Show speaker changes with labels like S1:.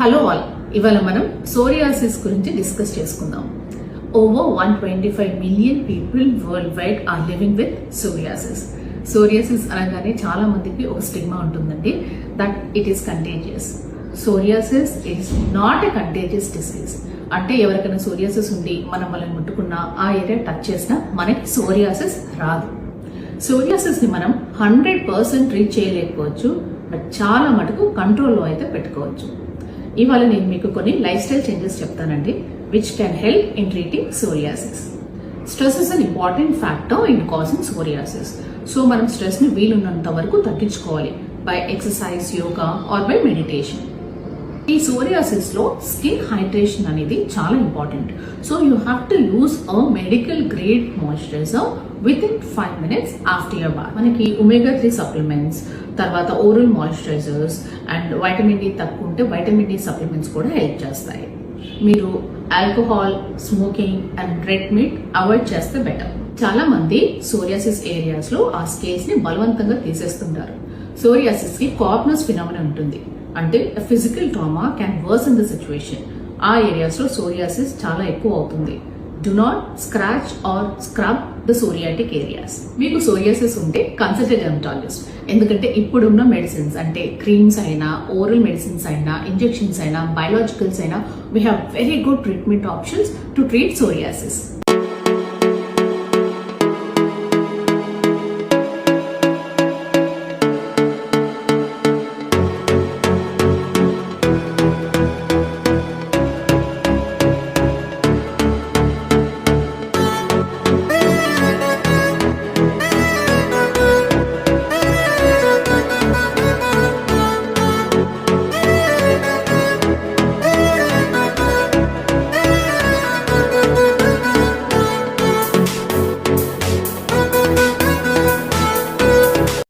S1: Hello all. ఇవాళ మనం psoriasis గురించి డిస్కస్ చేసుకుందాం. Over one twenty five million people world wide are living with psoriasis psoriasis అనగానే చాలా మందికి ఒక స్టిగ్మా ఉంటుందండి. That it is contagious psoriasis is not a contagious disease అంటే ఎవరికైనా సోరియాసిస్ ఉండి మనం వాళ్ళని ముట్టుకున్నా ఆ ఏరియా టచ్ చేసినా మనకి సోరియాసిస్ రాదు. సోరియాసిస్ని మనం హండ్రెడ్ పర్సెంట్ ట్రీట్ చేయలేకపోవచ్చు. బట్ చాలా మటుకు కంట్రోల్లో అయితే పెట్టుకోవచ్చు. ఇవాళ నేను మీకు కొన్ని లైఫ్ స్టైల్ చేంజెస్ చెప్తానండి which can help in treating psoriasis stress is an important factor in causing psoriasis so మనం స్ట్రెస్ని వీలున్నంత వరకు తగ్గించుకోవాలి by exercise yoga or by meditation ఈ సోరియాసిస్లో స్కిన్ హైడ్రేషన్ అనేది చాలా important. So you have to use a medical grade moisturiser within five minutes after your bath. మనకి ఒమేగా త్రీ సప్లిమెంట్స్ తర్వాత oral moisturisers and vitamin D తక్కువ ఉంటే vitamin D supplements కూడా help చేస్తాయి. మీరు alcohol smoking and red meat avoid చేస్తే better చాలా మంది సోరియాసిస్ ఏరియాస్లో ఆ స్కేల్స్ని బలవంతంగా తీసేస్తుంటారు. సోరియాసిస్కి కార్నస్ ఫినామినా ఉంటుంది. అంటే physical trauma can worse in the situation ఆ ఏరియాస్లో సోరియాసిస్ చాలా ఎక్కువ అవుతుంది. Do not scratch or scrub the psoriatic areas మీకు సోరియాసిస్ ఉంటే కన్సల్ట్ డెర్మటాలజిస్ట్ ఎందుకంటే ఇప్పుడున్న మెడిసిన్స్ అంటే క్రీమ్స్ అయినా ఓరల్ మెడిసిన్స్ అయినా ఇంజెక్షన్స్ అయినా బయోలాజికల్స్ అయినా we have very good treatment options to treat psoriasis